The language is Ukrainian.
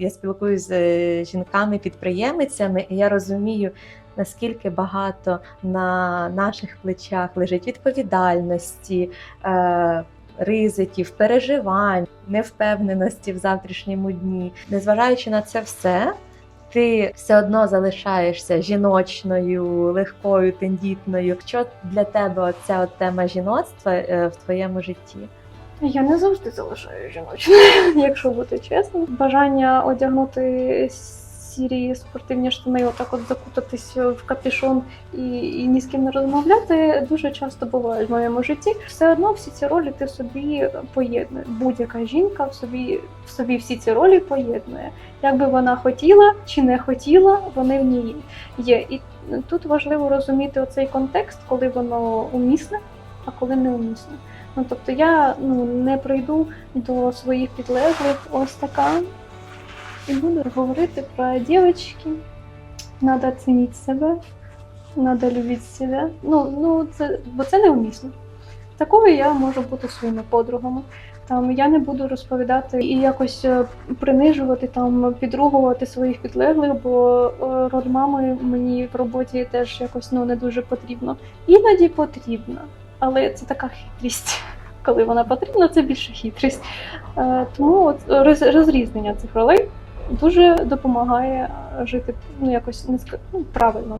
я спілкуюся з е, жінками-підприємицями, і я розумію, наскільки багато на наших плечах лежить відповідальності, е, ризиків, переживань, невпевненості в завтрашньому дні. Незважаючи на це все, ти все одно залишаєшся жіночною, легкою, тендітною. Що для тебе от тема жіноцтва е, в твоєму житті? Я не завжди залишаю жіночною, якщо бути чесним. Бажання одягнути сірі спортивні штани, отак от закутатись в капюшон і, і ні з ким не розмовляти, дуже часто буває в моєму житті. Все одно всі ці ролі ти собі поєднує. Будь-яка жінка в собі в собі всі ці ролі поєднує. Якби вона хотіла чи не хотіла, вони в ній є. І тут важливо розуміти оцей контекст, коли воно умісне, а коли не умісне. Ну, тобто я ну, не прийду до своїх підлеглих ось така і буду говорити про дівчатки. Надо цінити себе, надо любити себе. Ну, ну це, бо це неумісно. Такою я можу бути своїми подругами. Там я не буду розповідати і якось е, принижувати, там підругувати своїх підлеглих, бо е, роль мами мені в роботі теж якось ну не дуже потрібно. Іноді потрібно, але це така хитрість. Коли вона потрібна, це більше хитрість. Е, Тому от роз- розрізнення цих ролей дуже допомагає жити ну якось ну, правильно.